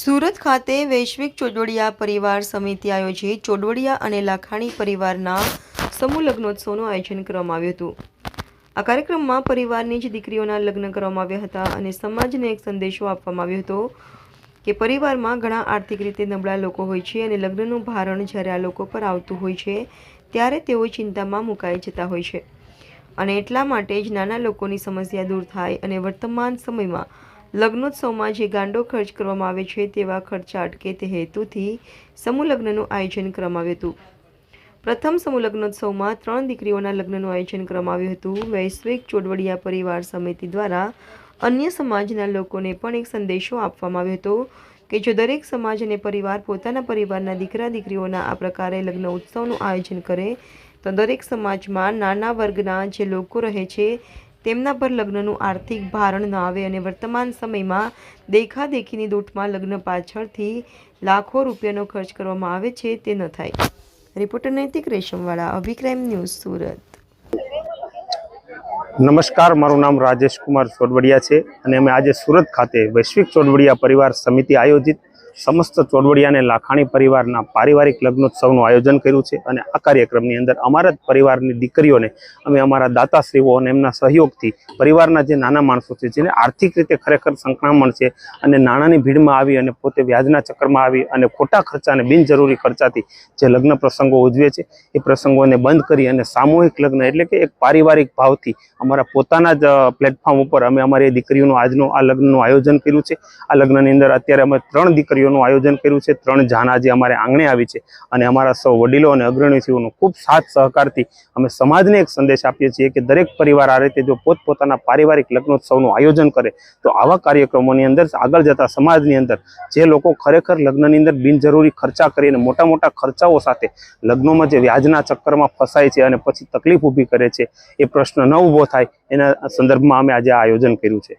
સુરત ખાતે વૈશ્વિક ચોડવડિયા પરિવાર સમિતિ આયોજિત ચોડવડિયા અને લાખાણી પરિવારના સમૂહ લગ્નોત્સવનું આયોજન કરવામાં આવ્યું હતું. આ કાર્યક્રમમાં પરિવારની જ દીકરીઓના લગ્ન કરવામાં આવ્યા હતા અને સમાજને એક સંદેશો આપવામાં આવ્યો હતો કે પરિવારમાં ઘણા આર્થિક રીતે નબળા લોકો હોય છે અને લગ્નનું ભારણ જ્યારે આ લોકો પર આવતું હોય છે, ત્યારે તેઓ ચિંતામાં મુકાઈ જતા હોય છે. અને એટલા માટે જ નાના લોકોની સમસ્યા દૂર થાય અને વર્તમાન સમયમાં લગ્નોત્સવમાં જે ગાંડો ખર્ચ કરવામાં આવે છે તેવા ખર્ચા અટકે તે હેતુથી સમૂહ લગ્નનું આયોજન કરવામાં આવ્યું હતું. પ્રથમ સમૂહ લગ્નોત્સવમાં ત્રણ દીકરીઓના લગ્નનું આયોજન કરવામાં આવ્યું હતું. વૈશ્વિક ચોડવડિયા પરિવાર સમિતિ દ્વારા અન્ય સમાજના લોકોને પણ એક સંદેશો આપવામાં આવ્યો હતો કે જો દરેક સમાજ અને પરિવાર પોતાના પરિવારના દીકરા દીકરીઓના આ પ્રકારે લગ્ન ઉત્સવનું આયોજન કરે તો દરેક સમાજમાં નાના વર્ગના જે લોકો રહે છે, તેમના પર લગ્નનું આર્થિક ભારણ ન આવે અને વર્તમાન સમયમાં દેખાદેખીની દોટમાં લગ્ન પાછળથી લાખો રૂપિયાનો ખર્ચ કરવામાં આવે છે, તે ન થાય. રિપોર્ટર નૈતિક રેશમવાળા, અભિક્રાઇમ ન્યૂઝ, સુરત. નમસ્કાર, મારું નામ રાજેશ કુમાર ચોડવડિયા છે અને અમે આજે સુરત ખાતે વૈશ્વિક ચોડવડિયા પરિવાર સમિતિ આયોજિત સમસ્ત ચોડવડિયા અને લાખાણી પરિવારના પારિવારિક લગ્નોત્સવનું આયોજન કર્યું છે અને આ કાર્યક્રમની અંદર અમારા જ પરિવારની દીકરીઓને અમે અમારા દાતાશ્રીઓ અને એમના સહયોગથી પરિવારના જે નાના માણસો છે, જેને આર્થિક રીતે ખરેખર સંકળામણ છે અને નાણાંની ભીડમાં આવી અને પોતે વ્યાજના ચક્કરમાં આવી અને ખોટા ખર્ચાને બિનજરૂરી ખર્ચાથી જે લગ્ન પ્રસંગો ઉજવે છે, એ પ્રસંગોને બંધ કરી અને સામૂહિક લગ્ન એટલે કે એક પારિવારિક ભાવથી અમારા પોતાના જ પ્લેટફોર્મ ઉપર અમે અમારી દીકરીઓનું આજનું આ લગ્નનું આયોજન કર્યું છે. આ લગ્નની અંદર અત્યારે અમે ત્રણ દીકરીઓનું આયોજન કર્યું છે. ત્રણ જાન આજે અમારે આંગણે આવી છે અને અમારા સૌ વડીલો અને અગ્રણીઓનો ખૂબ સાથ સહકારથી અમે સમાજને એક સંદેશ આપીએ છીએ કે દરેક પરિવાર આ રીતે જો પોતપોતાના પારિવારિક લગ્નોત્સવનું આયોજન કરે, તો આવા કાર્યક્રમોની અંદર આગળ જતા સમાજની અંદર જે લોકો ખરેખર લગ્નની અંદર બિનજરૂરી ખર્ચા કરીને મોટા મોટા ખર્ચાઓ સાથે લગ્નોમાં જે વ્યાજના ચક્કરમાં ફસાય છે અને પછી તકલીફ ઊભી કરે છે, એ પ્રશ્ન ન ઊભો થાય. એના સંદર્ભમાં અમે આજે આ આયોજન કર્યું છે.